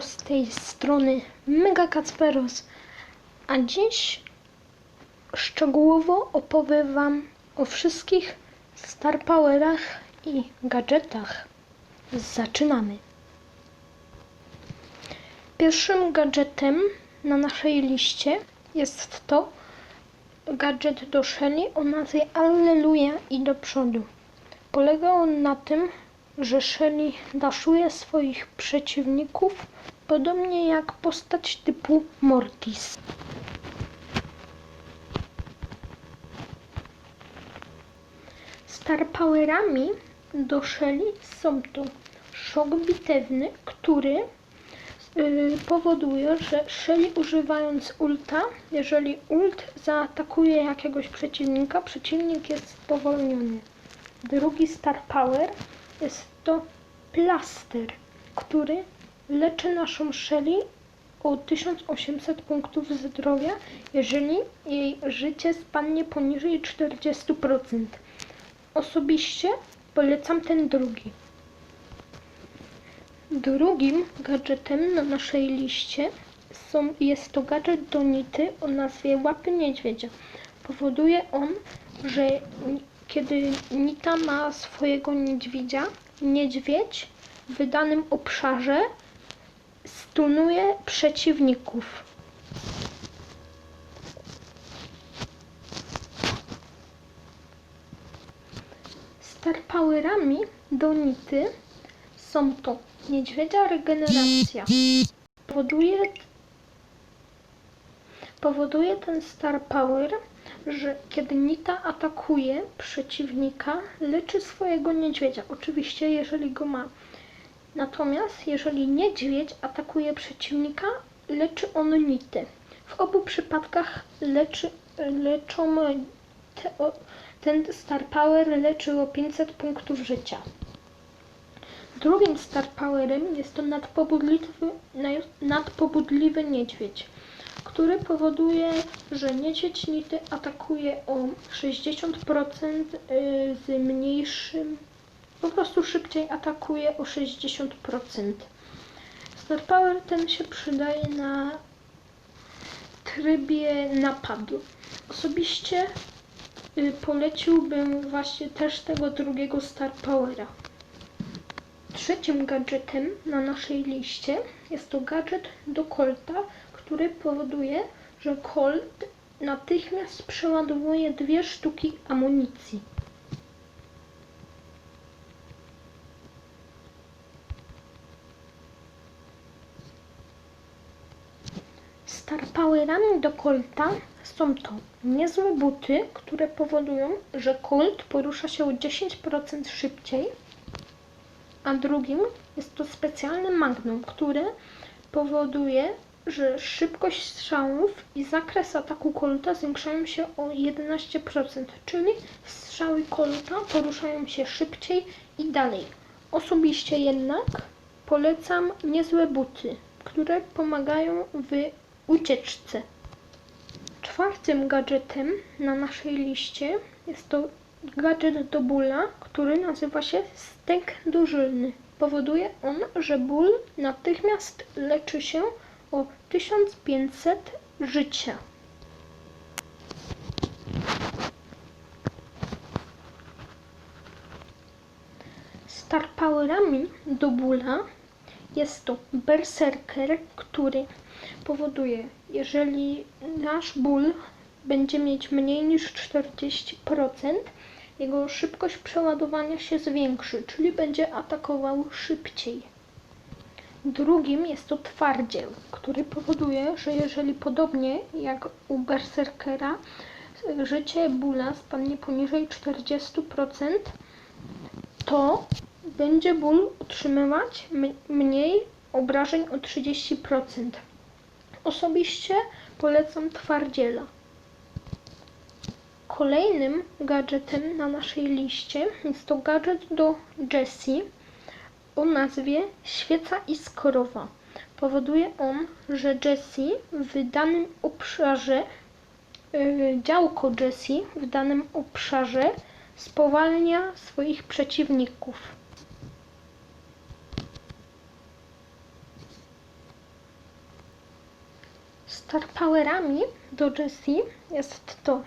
Z tej strony Mega Kacperos, a dziś szczegółowo opowiem Wam o wszystkich Star Powerach i gadżetach. Zaczynamy. Pierwszym gadżetem na naszej liście jest to gadżet do Shelly o nazwie Alleluja i do przodu. Polega on na tym, że Shelly daszuje swoich przeciwników, podobnie jak postać typu Mortis. Star Powerami do Shelly są to szok bitewny, który yy, powoduje, że Shelly używając ulta, jeżeli ult zaatakuje jakiegoś przeciwnika, przeciwnik jest spowolniony. Drugi Star Power jest to plaster, który leczy naszą Shelly o 1800 punktów zdrowia, jeżeli jej życie spadnie poniżej 40%. Osobiście polecam ten drugi. Drugim gadżetem na naszej liście są, jest to gadżet do nity o nazwie łapy niedźwiedzia. Powoduje on, że kiedy Nita ma swojego niedźwiedzia, niedźwiedź w danym obszarze stunuje przeciwników. Star Powerami do Nity są to niedźwiedzia regeneracja. Powoduje, powoduje ten Star Power, że kiedy Nita atakuje przeciwnika, leczy swojego niedźwiedzia. Oczywiście, jeżeli go ma. Natomiast jeżeli niedźwiedź atakuje przeciwnika, leczy on Nitę. W obu przypadkach leczy, leczą te, o, ten Star Power leczy o 500 punktów życia. Drugim Star Powerem jest to nadpobudliwy, nadpobudliwy niedźwiedź który powoduje, że niedźwiedź nity atakuje o 60% y, z mniejszym, po prostu szybciej atakuje o 60%. Star Power ten się przydaje na trybie napadu. Osobiście y, poleciłbym właśnie też tego drugiego Star Powera. Trzecim gadżetem na naszej liście jest to gadżet do Colta, który powoduje, że Colt natychmiast przeładowuje dwie sztuki amunicji. Star Powerami do Colta są to niezłe buty, które powodują, że Colt porusza się o 10% szybciej, a drugim jest to specjalne magnum, które powoduje, że szybkość strzałów i zakres ataku kolta zwiększają się o 11%, czyli strzały kolta poruszają się szybciej i dalej. Osobiście jednak polecam niezłe buty, które pomagają w ucieczce. Czwartym gadżetem na naszej liście jest to gadżet do bóla, który nazywa się stek dożylny. Powoduje on, że ból natychmiast leczy się o 1500 życia. Star Powerami do bóla jest to berserker, który powoduje, jeżeli nasz ból będzie mieć mniej niż 40%, jego szybkość przeładowania się zwiększy, czyli będzie atakował szybciej. Drugim jest to twardziel, który powoduje, że jeżeli podobnie jak u berserkera życie bóla spadnie poniżej 40%, to będzie ból utrzymywać mniej obrażeń o 30%. Osobiście polecam twardziela. Kolejnym gadżetem na naszej liście jest to gadżet do Jessie o nazwie Świeca iskrowa. Powoduje on, że Jessie w danym obszarze, yy, działko Jessie w danym obszarze spowalnia swoich przeciwników. Star Powerami do Jessie jest to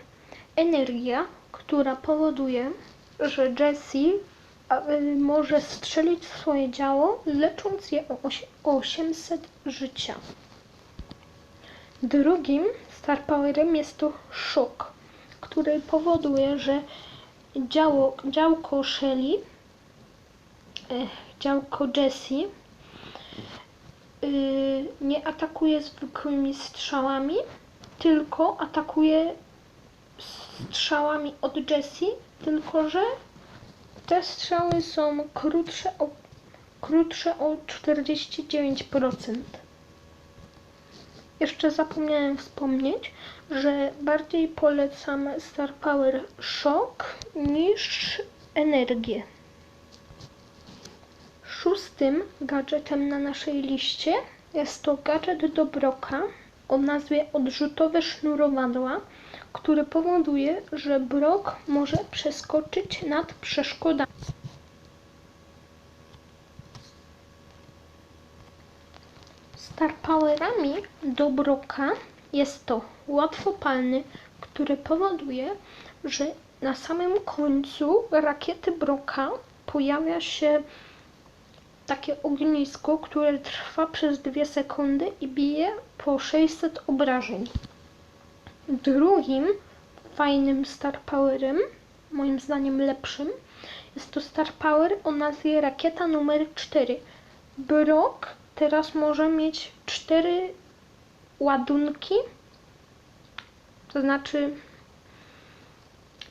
energia, która powoduje, że y, może strzelić w swoje działo, lecząc je o oś- o 800 życia. Drugim Star Powerem jest to szok, który powoduje, że działo, działko Shelly, e, działko Jessie y, nie atakuje zwykłymi strzałami, tylko atakuje strzałami od Jessie, tylko że te strzały są krótsze o, krótsze o 49%. Jeszcze zapomniałem wspomnieć, że bardziej polecam Star Power Shock niż energię. Szóstym gadżetem na naszej liście jest to gadżet do broka o nazwie odrzutowe sznurowadła, który powoduje, że brok może przeskoczyć nad przeszkodami. Star Powerami do broka jest to łatwopalny, który powoduje, że na samym końcu rakiety broka pojawia się takie ognisko, które trwa przez 2 sekundy i bije po 600 obrażeń. Drugim fajnym Star Powerem, moim zdaniem lepszym, jest to Star Power o nazwie Rakieta numer 4. Brock teraz może mieć 4 ładunki, to znaczy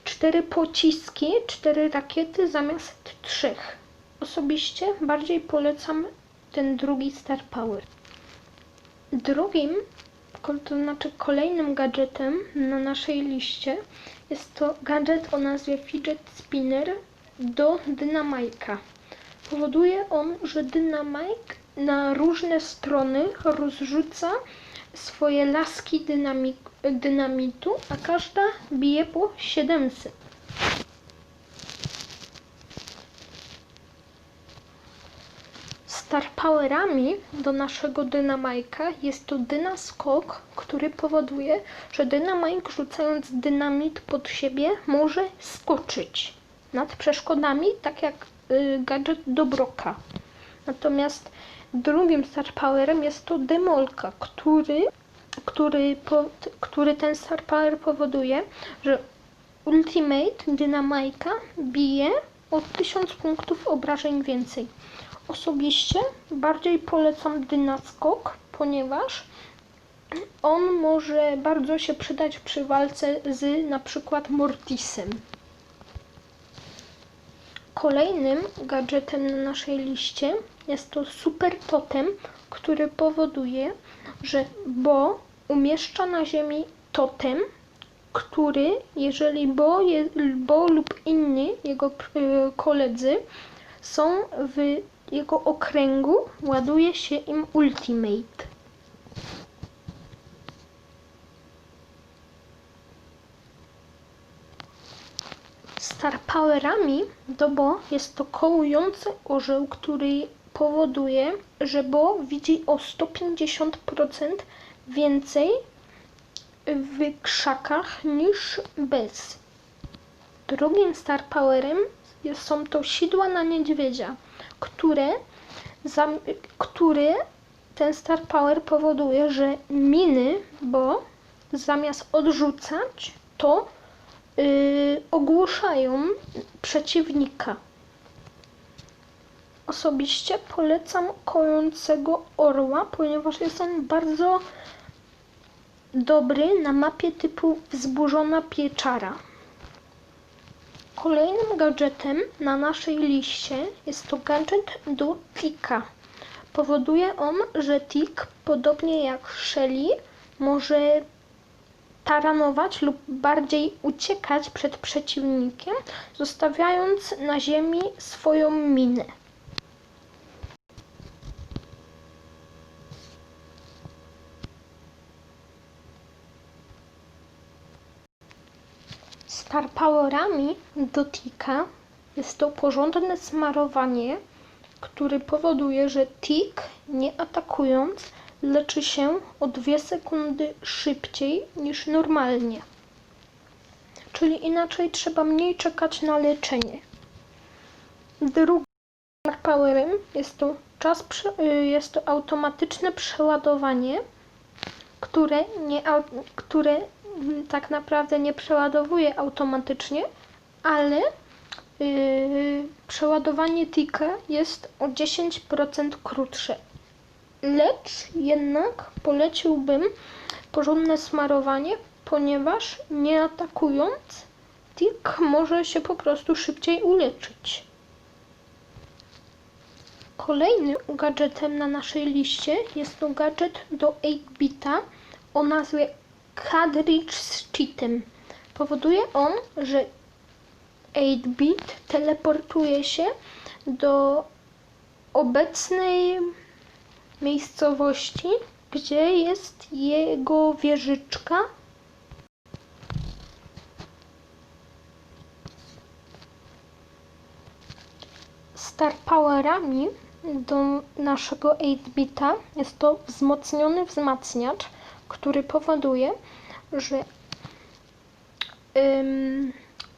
4 pociski, 4 rakiety zamiast 3. Osobiście bardziej polecam ten drugi Star Power. Drugim, to znaczy kolejnym gadżetem na naszej liście jest to gadżet o nazwie Fidget Spinner do dynamajka. Powoduje on, że dynamajk na różne strony rozrzuca swoje laski dynami- dynamitu, a każda bije po 700. Star Powerami do naszego dynamajka jest to dynaskok, który powoduje, że dynamajk rzucając dynamit pod siebie może skoczyć nad przeszkodami, tak jak y, gadżet do broka. Natomiast drugim Star Powerem jest to demolka, który, który, który ten Star Power powoduje, że Ultimate Dynamajka bije o 1000 punktów obrażeń więcej. Osobiście bardziej polecam Dynaskok, ponieważ on może bardzo się przydać przy walce z na przykład Mortisem. Kolejnym gadżetem na naszej liście jest to Super Totem, który powoduje, że Bo umieszcza na ziemi totem, który, jeżeli Bo, je, Bo lub inni jego y, koledzy są w jego okręgu, ładuje się im Ultimate. Star Powerami do Bo jest to kołujący orzeł, który powoduje, że Bo widzi o 150% więcej w krzakach niż bez. Drugim Star Powerem są to sidła na niedźwiedzia, które, zam, które ten Star Power powoduje, że miny, bo zamiast odrzucać, to yy, ogłuszają przeciwnika. Osobiście polecam kojącego orła, ponieważ jest on bardzo dobry na mapie typu wzburzona pieczara. Kolejnym gadżetem na naszej liście jest to gadżet do Tika. Powoduje on, że Tik, podobnie jak Shelly, może taranować lub bardziej uciekać przed przeciwnikiem, zostawiając na ziemi swoją minę. Star Powerami do Tika jest to porządne smarowanie, który powoduje, że Tik nie atakując leczy się o 2 sekundy szybciej niż normalnie. Czyli inaczej trzeba mniej czekać na leczenie. Drugim Star Powerem jest to czas, y, jest to automatyczne przeładowanie, które, nie, które tak naprawdę nie przeładowuje automatycznie, ale yy, przeładowanie tika jest o 10% krótsze. Lecz jednak poleciłbym porządne smarowanie, ponieważ nie atakując, tik może się po prostu szybciej uleczyć. Kolejnym gadżetem na naszej liście jest to gadżet do 8-bita o nazwie Cartridge z cheatem. Powoduje on, że 8-bit teleportuje się do obecnej miejscowości, gdzie jest jego wieżyczka. Star Powerami do naszego 8-bita jest to wzmocniony wzmacniacz, który powoduje, że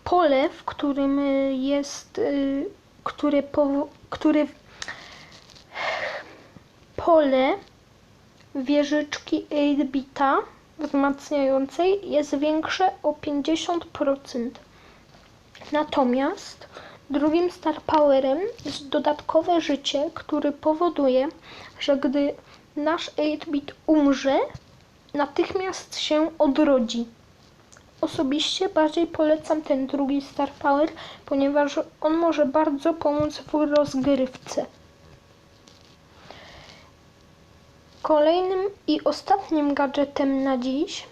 pole, w którym jest, y, które, powo- które pole wieżyczki 8-bita wzmacniającej jest większe o 50%. Natomiast drugim Star Powerem jest dodatkowe życie, który powoduje, że gdy nasz 8-bit umrze, natychmiast się odrodzi. Osobiście bardziej polecam ten drugi Star Power, ponieważ on może bardzo pomóc w rozgrywce. Kolejnym i ostatnim gadżetem na dziś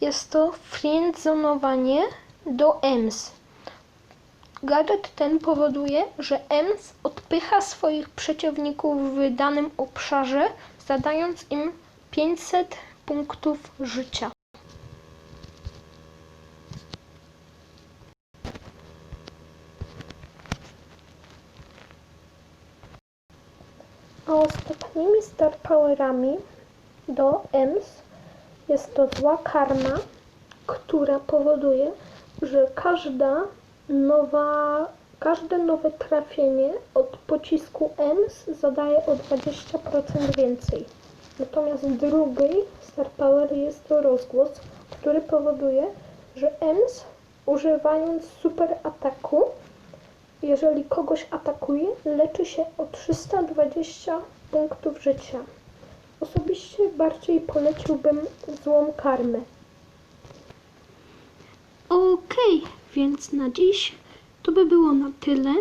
jest to friendzonowanie do EMS. Gadżet ten powoduje, że EMS odpycha swoich przeciwników w danym obszarze, zadając im 500 punktów życia. A ostatnimi Star Powerami do EMS jest to zła karma, która powoduje, że każda nowa, każde nowe trafienie od pocisku EMS zadaje o 20% więcej. Natomiast drugi Star Power jest to rozgłos, który powoduje, że EMS używając super ataku jeżeli kogoś atakuje, leczy się o 320 punktów życia. Osobiście bardziej poleciłbym złą karmę. Okej, więc na dziś to by było na tyle.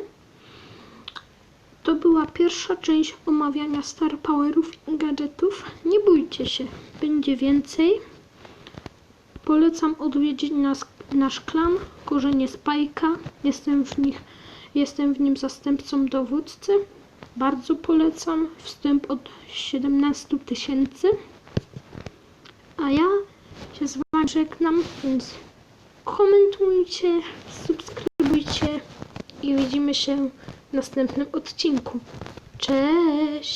To była pierwsza część omawiania Star Powerów i gadżetów. Nie bójcie się, będzie więcej. Polecam odwiedzić nas, nasz klan Korzenie Spajka. Jestem w nich Jestem w nim zastępcą dowódcy. Bardzo polecam. Wstęp od 17 tysięcy. A ja się z Wami żegnam, więc komentujcie, subskrybujcie i widzimy się następnym odcinku. Cześć!